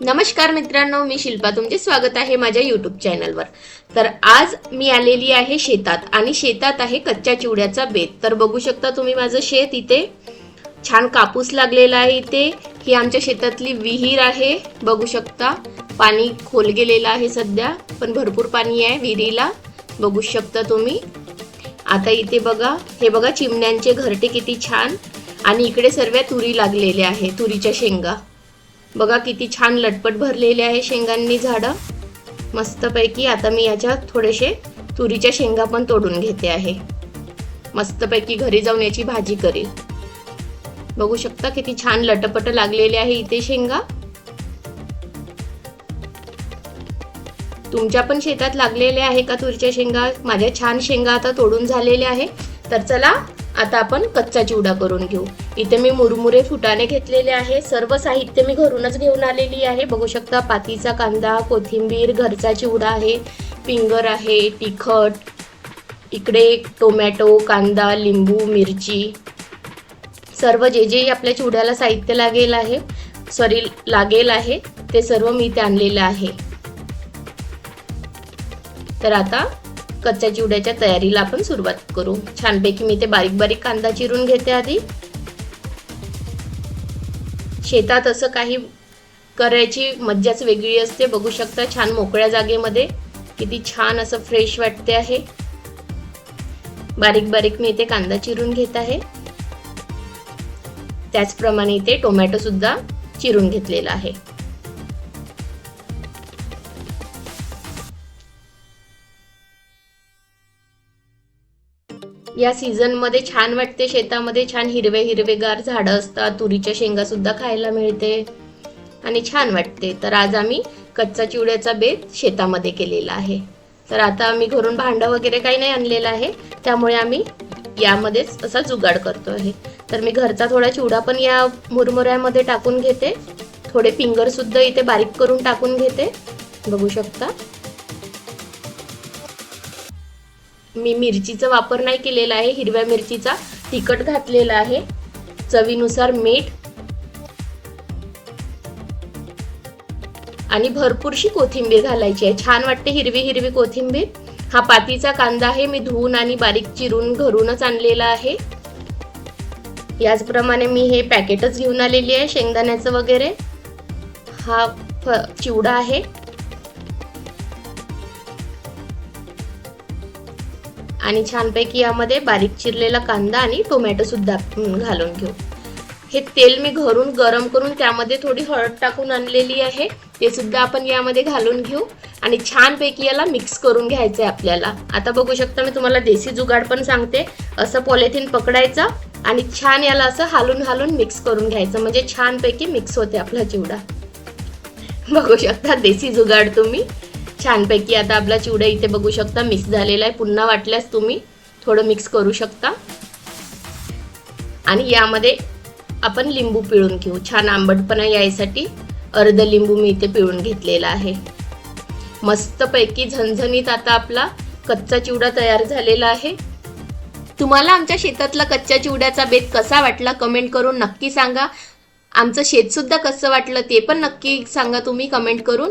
नमस्कार मित्रांनो मी शिल्पा. तुमचे स्वागत आहे माझ्या युट्यूब चॅनलवर तर आज मी आलेली आहे शेतात आणि शेतात आहे कच्च्या चिवड्याचा बेत. तर बघू शकता तुम्ही माझं शेत इथे. छान कापूस लागलेला आहे इथे. ही आमच्या शेतातली विहीर आहे. बघू शकता. पाणी खोल गेलेलं आहे सध्या पण भरपूर पाणी आहे विहिरीला. बघू शकता तुम्ही. आता इथे बघा. हे बघा चिमण्यांचे घरटे किती छान. आणि इकडे सर्व तुरी लागलेल्या आहे तुरीच्या शेंगा. बघा किती छान लटपट भरलेले आहे शेंगांनी झाडं. मस्तपैकी आता मी याच्यात थोडेसे तुरीच्या शेंगा पण तोडून घेते आहे. मस्तपैकी घरी जाऊन याची भाजी करेल. बघू शकता किती छान लटपट लागलेले आहे इथे शेंगा. तुमच्या पण शेतात लागलेल्या आहे का तुरीच्या शेंगा? माझ्या छान शेंगा आता तोडून झालेल्या आहे. तर चला आता आपण कच्चा चिवडा करून घेऊ. इथे मी मुरमुरे फुटाने घेतलेले आहे. सर्व साहित्य मी घरूनच घेऊन आलेली आहे. बघू शकता पातीचा कांदा कोथिंबीर घरचा चिवडा आहे पिंगर आहे तिखट इकडे टोमॅटो कांदा लिंबू मिरची. सर्व जे जे आपल्या चिवड्याला साहित्य लागेल आहे सॉरी लागेल आहे ते सर्व मी इथे आणलेलं आहे. तर आता कच्च्या चिवड्याच्या तयारीला आपण सुरुवात करू. छानपैकी मी ते बारीक बारीक कांदा चिरून घेते आधी. शेतात असं काही करायची मज्जाच वेगळी असते. बघू शकता छान मोकळ्या जागेमध्ये किती छान असं फ्रेश वाटते आहे. बारीक बारीक मी इथे कांदा चिरून घेत आहे. त्याचप्रमाणे इथे टोमॅटो सुद्धा चिरून घेतलेला आहे. या सीझनमध्ये छान वाटते. शेतामध्ये छान हिरवे हिरवेगार झाडं असतात. तुरीच्या शेंगा सुद्धा खायला मिळते. आणि छान वाटते. तर आज आम्ही कच्चा चिवड्याचा बेत शेतामध्ये केलेला आहे. तर आता आम्ही घरून भांडं वगैरे काही नाही आणलेलं आहे. त्यामुळे आम्ही यामध्येच असा जुगाड करतो आहे. तर मी घरचा थोडा चिवडा पण या मुरमुऱ्यामध्ये टाकून घेते. थोडे फिंगरसुद्धा इथे बारीक करून टाकून घेते. बघू शकता. मी मिरचीचा वापर नाही केलेला आहे हिरव्या मिरचीचा तिखट घातलेला आहे. चवीनुसार मीठ आणि भरपूरशी कोथिंबीर घालायची आहे. छान वाटते हिरवी हिरवी कोथिंबीर. हा पातीचा कांदा आहे मी धुवून आणि बारीक चिरून घरूनच आणलेला आहे. याचप्रमाणे मी हे पॅकेटच घेऊन आलेली आहे शेंगदाण्याचं वगैरे. हा फ चिवडा आहे. आणि छानपैकी यामध्ये बारीक चिरलेला कांदा आणि टोमॅटो सुद्धा घालून घेऊ. हे तेल मी घरून गरम करून त्यामध्ये थोडी हळद टाकून आणलेली आहे. ते सुद्धा आपण यामध्ये घालून घेऊ. आणि छानपैकी याला मिक्स करून घ्यायचं आहे आपल्याला. आता बघू शकता मी तुम्हाला देसी जुगाड पण सांगते. असं पॉलिथिन पकडायचं आणि छान याला असं हालून हालून मिक्स करून घ्यायचं. म्हणजे छानपैकी मिक्स होते आपला चिवडा. बघू शकता देसी जुगाड तुम्ही. छानपैकी आता आपला चिवडा इथे बघू शकता मिक्स झालेला आहे. पुन्हा वाटल्यास तुम्ही थोडं मिक्स करू शकता. आणि यामध्ये आपण लिंबू पिळून घेऊ. छान आंबटपणा यायसाठी अर्ध लिंबू मी इथे पिळून घेतलेला आहे. मस्तपैकी झणझणीत आता आपला कच्चा चिवडा तयार झालेला आहे. तुम्हाला आमच्या शेतातला कच्च्या चिवड्याचा बेत कसा वाटला कमेंट करून नक्की सांगा. आमचं शेत सुद्धा कसं वाटलं ते पण नक्की सांगा तुम्ही कमेंट करून.